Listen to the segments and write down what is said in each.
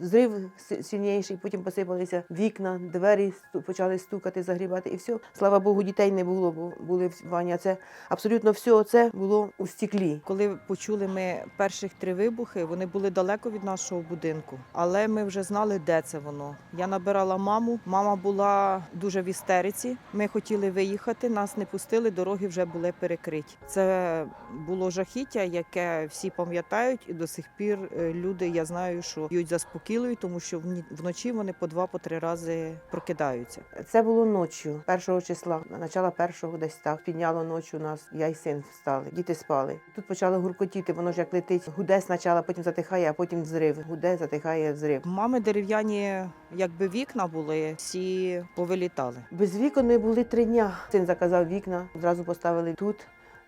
Зрив сильніший, потім посипалися вікна, двері почали стукати, загрібати, і все. Слава Богу, дітей не було, бо були в ванні. Це абсолютно все це було у стеклі. Коли почули ми перших три вибухи, вони були далеко від нашого будинку, але ми вже знали, де це воно. Я набирала маму. Мама була дуже в істериці. Ми хотіли виїхати, нас не пустили, дороги вже були перекриті. Це було жахіття, яке всі пам'ятають, і до сих пір е, люди, я знаю, що п'ють заспокійливі, тому що вночі вони по два по три рази прокидаються. Це було ночі, першого числа, начала першого десь так. Підняло ночі у нас, я і син встали, діти спали. Тут почало гуркотіти, воно ж як летить. Гуде спочатку, потім затихає, а потім взрив. Гуде, затихає, взрив. Мами дерев'яні, якби вікна були, всі повилітали. Без вікон ми були три дня. Син заказав вікна, зразу поставили тут.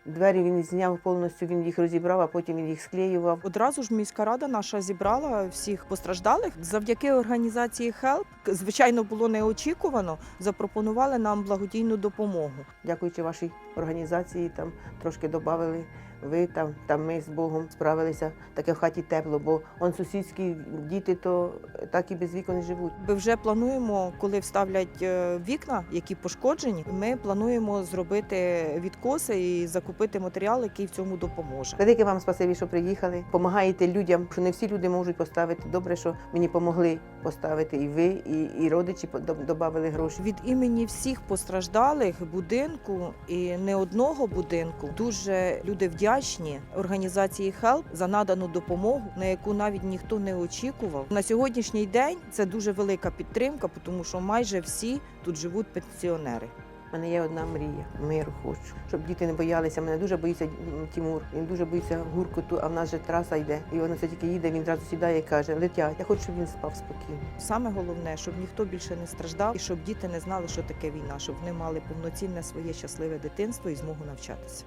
Двері він зняв повністю, він їх розібрав, а потім він їх склеював. Одразу ж міська рада наша зібрала всіх постраждалих. Завдяки організації HELP, звичайно, було неочікувано. Запропонували нам благодійну допомогу. Дякуючи вашій організації, там трошки додали. Ви там, там ми з Богом справилися. Таке в хаті тепло, бо он сусідські діти то так і без вікон живуть. Ми вже плануємо, коли вставлять е, вікна, які пошкоджені. Ми плануємо зробити відкоси і закупити матеріал, який в цьому допоможе. Велике вам спасибі, що приїхали. Помагаєте людям, що не всі люди можуть поставити. Добре, що мені допомогли поставити і ви, і, і родичі додали гроші. Від імені всіх постраждалих будинку і не одного будинку дуже люди вдячні організації HELP за надану допомогу, на яку навіть ніхто не очікував. На сьогоднішній день це дуже велика підтримка, тому що майже всі тут живуть пенсіонери. У мене є одна мрія. Миру хочу, щоб діти не боялися. Мене дуже боїться м, Тимур. Він дуже боїться гуркоту, а в нас же траса йде. І воно все тільки їде. Він зразу сідає і каже: летять. Я хочу, щоб він спав спокійно. Саме головне, щоб ніхто більше не страждав і щоб діти не знали, що таке війна, щоб вони мали повноцінне своє щасливе дитинство і змогу навчатися.